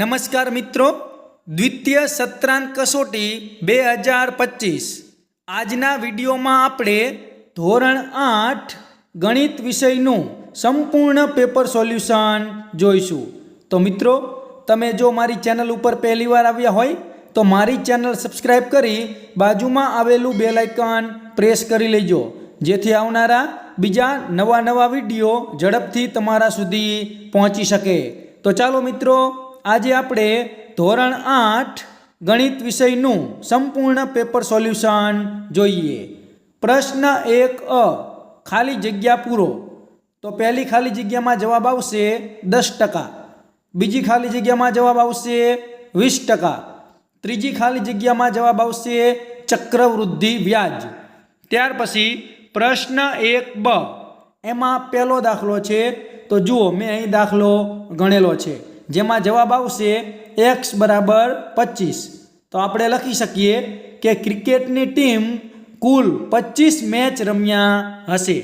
નમસ્કાર મિત્રો, દ્વિતીય સત્રાંત કસોટી બે હજાર પચીસ. આજના વિડીયોમાં આપણે ધોરણ આઠ ગણિત વિષયનું સંપૂર્ણ પેપર સોલ્યુશન જોઈશું. તો મિત્રો, તમે જો મારી ચેનલ ઉપર પહેલીવાર આવ્યા હોય, તો મારી ચેનલ સબસ્ક્રાઈબ કરી બાજુમાં આવેલું બેલ આઇકન પ્રેસ કરી લેજો. જેથી આવનારા બીજા નવા નવા વીડિયો ઝડપથી તમારા સુધી પહોંચી શકે. તો ચાલો મિત્રો આજે આપણે ધોરણ આઠ ગણિત વિષયનું સંપૂર્ણ પેપર સોલ્યુશન જોઈએ. પ્રશ્ન એક અ, ખાલી જગ્યા પૂરો. તો પહેલી ખાલી જગ્યામાં જવાબ આવશે દસ ટકા. બીજી ખાલી જગ્યામાં જવાબ આવશે વીસ ટકા. ત્રીજી ખાલી જગ્યામાં જવાબ આવશે ચક્રવૃદ્ધિ વ્યાજ. ત્યાર પછી પ્રશ્ન એક બ, એમાં પહેલો દાખલો છે. તો જુઓ, મેં અહીં દાખલો ગણેલો છે. જેમાં જવાબ આવશે એક્સ બરાબર પચીસ. તો આપણે લખી શકીએ કે ક્રિકેટની ટીમ કુલ પચીસ મેચ રમ્યા હશે.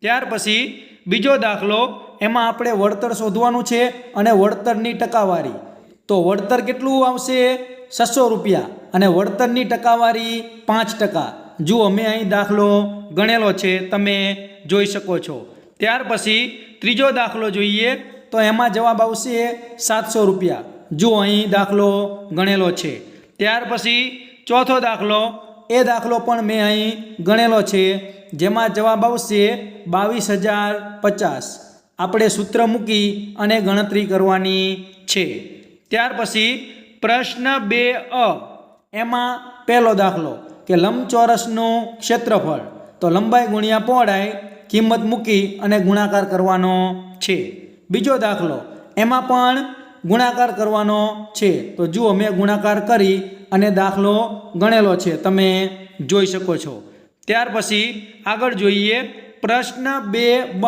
ત્યાર પછી બીજો દાખલો, એમાં આપણે વળતર શોધવાનું છે અને વળતરની ટકાવારી. તો વળતર કેટલું આવશે? છસો રૂપિયા. અને વળતરની ટકાવારી પાંચ ટકા. જુઓ, મેં અહીં દાખલો ગણેલો છે, તમે જોઈ શકો છો. ત્યાર પછી ત્રીજો દાખલો જોઈએ. તો એમાં જવાબ આવશે સાતસો રૂપિયા. જુઓ અહીં દાખલો ગણેલો છે. ત્યાર પછી ચોથો દાખલો, એ દાખલો પણ મેં અહીં ગણેલો છે, જેમાં જવાબ આવશે બાવીસ હજાર પચાસ. આપણે સૂત્ર મૂકી અને ગણતરી કરવાની છે. ત્યાર પછી પ્રશ્ન બે અ. એમાં પહેલો દાખલો, કે લંબચોરસનું ક્ષેત્રફળ. તો લંબાઈ ગુણ્યા પહોળાઈ, કિંમત મૂકી અને ગુણાકાર કરવાનો છે. બીજો દાખલો. એમાં પણ ગુણાકાર કરવાનો છે. તો જુઓ, મેં ગુણાકાર કરી અને દાખલો ગણેલો છે. તમે જોઈ શકો છો. ત્યાર પછી આગળ જોઈએ પ્રશ્ન બે બ.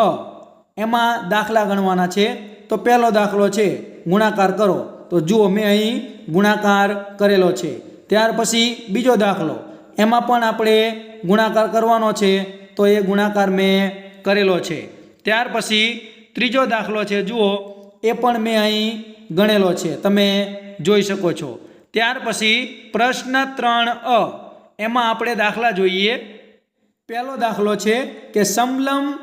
એમાં દાખલા ગણવાના છે. તો પહેલો દાખલો છે, ગુણાકાર કરો. તો જુઓ, મેં અહીં ગુણાકાર કરેલો છે. ત્યાર પછી બીજો દાખલો. એમાં પણ આપણે ગુણાકાર કરવાનો છે. તો એ ગુણાકાર મેં કરેલો છે. ત્યાર પછી ત્રીજો દાખલો છે, જુઓ, એ પણ મેં અહીં ગણેલો છે, તમે જોઈ શકો છો. ત્યાર પછી પ્રશ્ન ત્રણ અ, એમાં આપણે દાખલા જોઈએ. પહેલો દાખલો છે કે સમલમ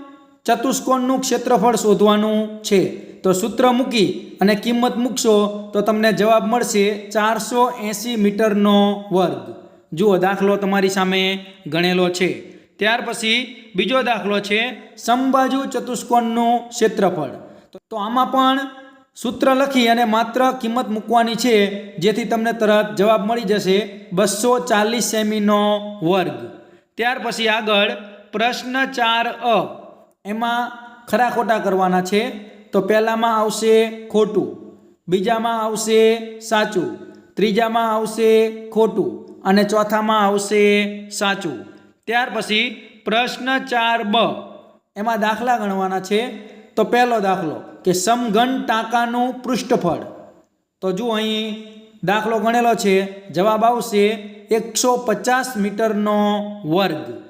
ચતુષ્કોણનું ક્ષેત્રફળ શોધવાનું છે. તો સૂત્ર મૂકી અને કિંમત મૂકશો તો તમને જવાબ મળશે ચારસો એંસી મીટરનો વર્ગ. જુઓ, દાખલો તમારી સામે ગણેલો છે. ત્યાર પછી બીજો દાખલો છે સમબાજુ ચતુષ્કોણનું ક્ષેત્રફળ. તો આમાં પણ સૂત્ર લખી અને માત્ર કિંમત મૂકવાની છે, જેથી તમને તરત જવાબ મળી જશે બસો ચાલીસ સેમીનો વર્ગ. ત્યાર પછી આગળ પ્રશ્ન ચાર અ. એમાં ખરા ખોટા કરવાના છે, તો પહેલામાં આવશે ખોટું, બીજામાં આવશે સાચું, ત્રીજામાં આવશે ખોટું, અને ચોથામાં આવશે સાચું. ત્યાર પછી પ્રશ્ન ચાર બ. એમાં દાખલા ગણવાના છે. તો પહેલો દાખલો કે સમઘન ટાંકાનું પૃષ્ઠફળ. તો જુઓ અહીં દાખલો ગણેલો છે. જવાબ આવશે એકસો પચાસ મીટરનો વર્ગ.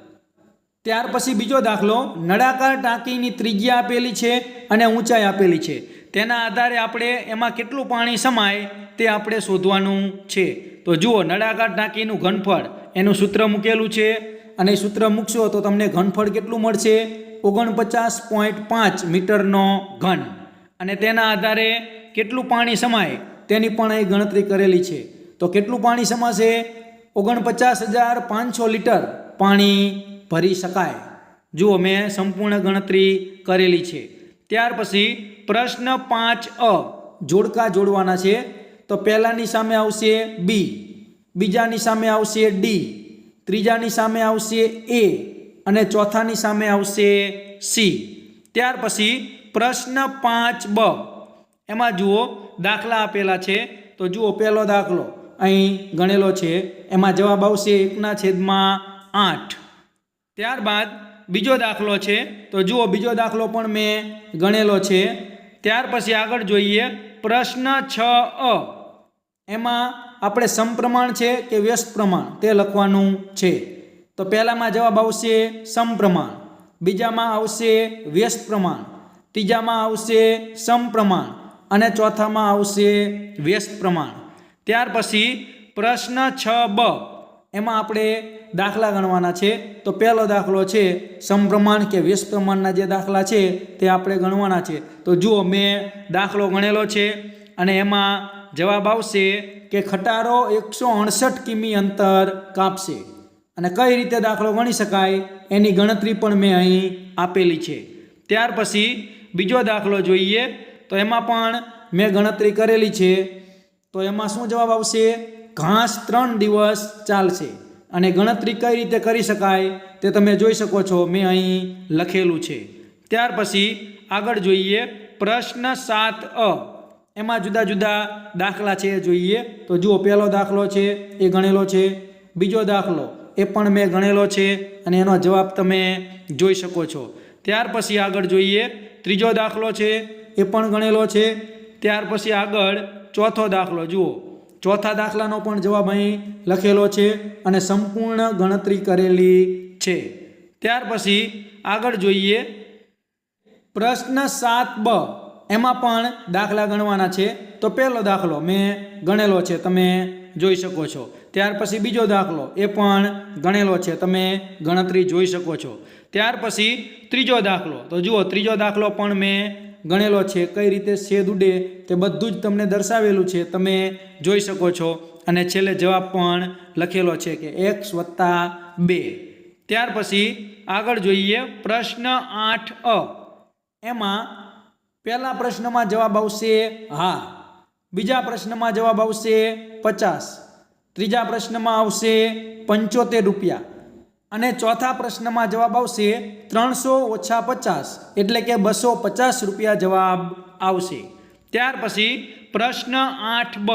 ત્યાર પછી બીજો દાખલો, નળાકાર ટાંકીની ત્રિજ્યા આપેલી છે અને ઊંચાઈ આપેલી છે. તેના આધારે આપણે એમાં કેટલું પાણી સમાય તે આપણે શોધવાનું છે. તો જુઓ, નળાકાર ટાંકીનું ઘનફળ. એનું સૂત્ર મૂકેલું છે અને સૂત્ર મૂકશો તો તમને ઘનફળ કેટલું મળશે? ઓગણપચાસ પોઈન્ટ પાંચ મીટરનો ઘન. અને તેના આધારે કેટલું પાણી સમાય? તેની પણ અહીં ગણતરી કરેલી છે. તો કેટલું પાણી સમાશે? ઓગણપચાસ હજાર પાંચસો લીટર પાણી ભરી શકાય. જુઓ, મેં સંપૂર્ણ ગણતરી કરેલી છે. ત્યાર પછી પ્રશ્ન પાંચ અ જોડકા જોડવાના છે. તો પહેલાંની સામે આવશે બી. બીજાની સામે આવશે ડી. ત્રીજાની સામે આવશે એ અને ચોથાની સામે આવશે સી. ત્યાર પછી પ્રશ્ન પાંચ બ. એમાં જુઓ, દાખલા આપેલા છે. તો જુઓ, પહેલો દાખલો અહીં ગણેલો છે. એમાં જવાબ આવશે એકના છેદમાં આઠ. ત્યારબાદ બીજો દાખલો છે. તો જુઓ, બીજો દાખલો પણ મેં ગણેલો છે. ત્યાર પછી આગળ જોઈએ. પ્રશ્ન છ અ. એમાં આપણે સમપ્રમાણ છે કે વ્યસ્ત પ્રમાણ તે લખવાનું છે. તો પહેલામાં જવાબ આવશે સમપ્રમાણ. બીજામાં આવશે વ્યસ્ત પ્રમાણ. ત્રીજામાં આવશે સમપ્રમાણ. અને ચોથામાં આવશે વ્યસ્ત પ્રમાણ. ત્યાર પછી પ્રશ્ન છ બ. એમાં આપણે દાખલા ગણવાના છે. તો પહેલો દાખલો છે સમપ્રમાણ કે વ્યસ્ત પ્રમાણના જે દાખલા છે તે આપણે ગણવાના છે. તો જુઓ મેં દાખલો ગણેલો છે અને એમાં જવાબ આવશે કે ખટારો એકસો અડસઠ કિમી અંતર કાપશે. અને કઈ રીતે દાખલો ગણી શકાય એની ગણતરી પણ મેં અહીં આપેલી છે. ત્યાર પછી બીજો દાખલો જોઈએ. તો એમાં પણ મેં ગણતરી કરેલી છે. તો એમાં શું જવાબ આવશે? ઘાસ ત્રણ દિવસ ચાલશે. અને ગણતરી કઈ રીતે કરી શકાય તે તમે જોઈ શકો છો. મેં અહીં લખેલું છે. ત્યાર પછી આગળ જોઈએ. પ્રશ્ન સાત અ. એમાં જુદા જુદા દાખલા છે જોઈએ. તો જુઓ, પહેલો દાખલો છે, એ ગણેલો છે. બીજો દાખલો, એ પણ મેં ગણેલો છે અને એનો જવાબ તમે જોઈ શકો છો. ત્યાર પછી આગળ જોઈએ, ત્રીજો દાખલો છે, એ પણ ગણેલો છે. ત્યાર પછી આગળ ચોથો દાખલો, જુઓ. ચોથા દાખલાનો પણ જવાબ અહીં લખેલો છે અને સંપૂર્ણ ગણતરી કરેલી છે. ત્યાર પછી આગળ જોઈએ. પ્રશ્ન સાત બ. એમાં પણ દાખલા ગણવાના છે. તો પહેલો દાખલો મેં ગણેલો છે, તમે જોઈ શકો છો. ત્યાર પછી બીજો દાખલો એ પણ ગણેલો છે, તમે ગણતરી જોઈ શકો છો. ત્યાર પછી ત્રીજો દાખલો. તો જુઓ, ત્રીજો દાખલો પણ મેં ગણેલો છે. કઈ રીતે શેદ ઉડે તે બધું જ તમને દર્શાવેલું છે, તમે જોઈ શકો છો. અને છેલ્લે જવાબ પણ લખેલો છે કે એક્સ વત્તા બે. ત્યાર પછી આગળ જોઈએ પ્રશ્ન આઠ અ. એમાં પહેલા પ્રશ્નમાં જવાબ આવશે હા. બીજા પ્રશ્નમાં જવાબ આવશે પચાસ. ત્રીજા પ્રશ્નમાં આવશે પંચોતેર રૂપિયા. અને ચોથા પ્રશ્નમાં જવાબ આવશે ત્રણસો ઓછા પચાસ. એટલે કે બસો પચાસ રૂપિયા જવાબ આવશે. ત્યાર પછી પ્રશ્ન આઠ બ.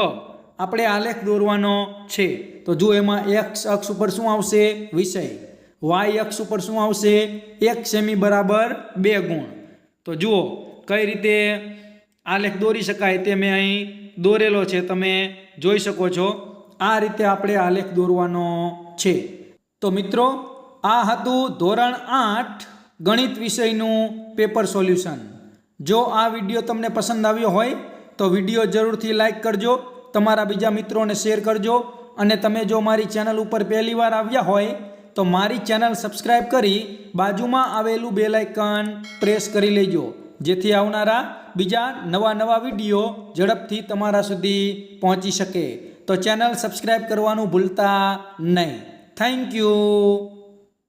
આપણે આલેખ દોરવાનો છે. તો જો એમાં એક્સ અક્ષ ઉપર શું આવશે? વિષય. વાય અક્ષ ઉપર શું આવશે? એક સેમી બરાબર બે ગુણ. તો જુઓ કઈ રીતે આલેખ દોરી શકાય તે મેં અહીં દોરેલો છે, તમે જોઈ શકો છો. આ રીતે આપણે આલેખ દોરવાનો છે. તો મિત્રો, આ હતું ધોરણ આઠ ગણિત વિષયનું પેપર સોલ્યુશન. જો આ વીડિયો તમને પસંદ આવ્યો હોય, તો વીડિયો જરૂરથી લાઇક કરજો, તમારા બીજા મિત્રોને શેર કરજો, અને તમે જો મારી ચેનલ ઉપર પહેલીવાર આવ્યા હોય, તો મારી ચેનલ સબસ્ક્રાઈબ કરી બાજુમાં આવેલું બેલાઇકન પ્રેસ કરી લેજો. જેથી આવનારા બીજા નવા નવા વીડિયો ઝડપથી તમારા સુધી પહોંચી શકે. તો ચેનલ સબસ્ક્રાઈબ કરવાનું ભૂલતા નહીં. Thank you.